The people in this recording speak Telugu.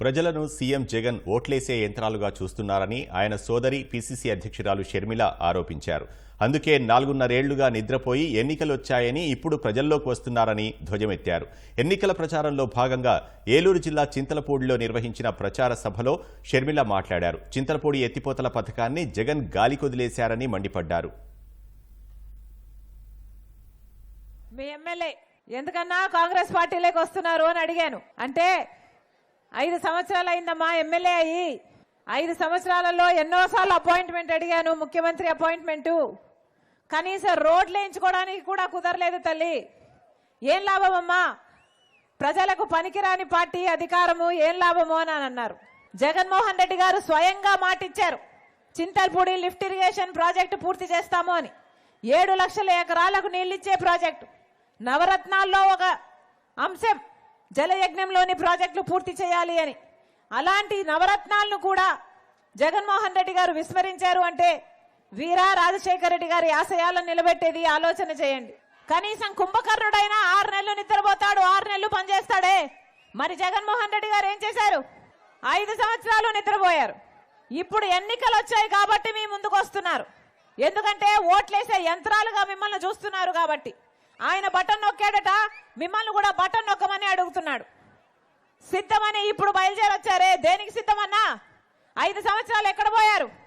ప్రజలను సీఎం జగన్ ఓట్లేసే యంత్రాలుగా చూస్తున్నారని ఆయన సోదరి పీసీసీ అధ్యక్షురాలు షర్మిల ఆరోపించారు. అందుకే నాలుగున్నరేళ్ళుగా నిద్రపోయి ఎన్నికలొచ్చాయని ఇప్పుడు ప్రజల్లోకి వస్తున్నారని ధ్వజమెత్తారు. ఎన్నికల ప్రచారంలో భాగంగా ఏలూరు జిల్లా చింతలపూడిలో నిర్వహించిన ప్రచార సభలో షర్మిల మాట్లాడారు. చింతలపూడి ఎత్తిపోతల పథకాన్ని జగన్ గాలికొదిలేశారని మండిపడ్డారు. మీ ఎమ్మెల్యే ఎందుకన్నా కాంగ్రెస్ పార్టీలోకి వస్తున్నారు అని అడిగాను. అంటే ఐదు సంవత్సరాలు అయిందమ్మా ఎమ్మెల్యే అయ్యి. ఐదు సంవత్సరాలలో ఎన్నోసార్లు అపాయింట్మెంట్ అడిగాను ముఖ్యమంత్రి అపాయింట్మెంటు. కనీసం రోడ్లు వేయించుకోవడానికి కూడా కుదరలేదు తల్లి. ఏం లాభమమ్మా? ప్రజలకు పనికిరాని పార్టీ అధికారము ఏం లాభము అని అన్నారు. జగన్మోహన్ రెడ్డి గారు స్వయంగా మాటిచ్చారు. చింతల్పూడి లిఫ్ట్ ఇరిగేషన్ ప్రాజెక్టు పూర్తి చేస్తాము అని. ఏడు లక్షల ఎకరాలకు నీళ్ళిచ్చే ప్రాజెక్టు. నవరత్నాల్లో ఒక అంశం. జలయజ్ఞంలోని ప్రాజెక్టులు పూర్తి చేయాలి అని. అలాంటి నవరత్నాలను కూడా జగన్మోహన్ రెడ్డి గారు విస్మరించారు అంటే వీరా రాజశేఖర రెడ్డి గారి ఆశయాలను నిలబెట్టేది ఆలోచన చేయండి. కనీసం కుంభకర్ణుడైనా ఆరు నెలలు నిద్రపోతాడు ఆరు నెలలు పనిచేస్తాడే. మరి జగన్మోహన్ రెడ్డి గారు ఏం చేశారు? ఐదు సంవత్సరాలు నిద్రపోయారు. ఇప్పుడు ఎన్నికలు వచ్చాయి కాబట్టి మీ ముందుకు వస్తున్నారు. ఎందుకంటే ఓట్లేసే యంత్రాలుగా మిమ్మల్ని చూస్తున్నారు కాబట్టి. ఆయన బటన్ నొక్కాడట. మిమ్మల్ని కూడా బటన్ నొక్కమని అడుగుతున్నాడు. సిద్ధమని ఇప్పుడు బయలుదేరొచ్చారే. దేనికి సిద్ధమన్నా? ఐదు సంవత్సరాలు ఎక్కడ పోయారు?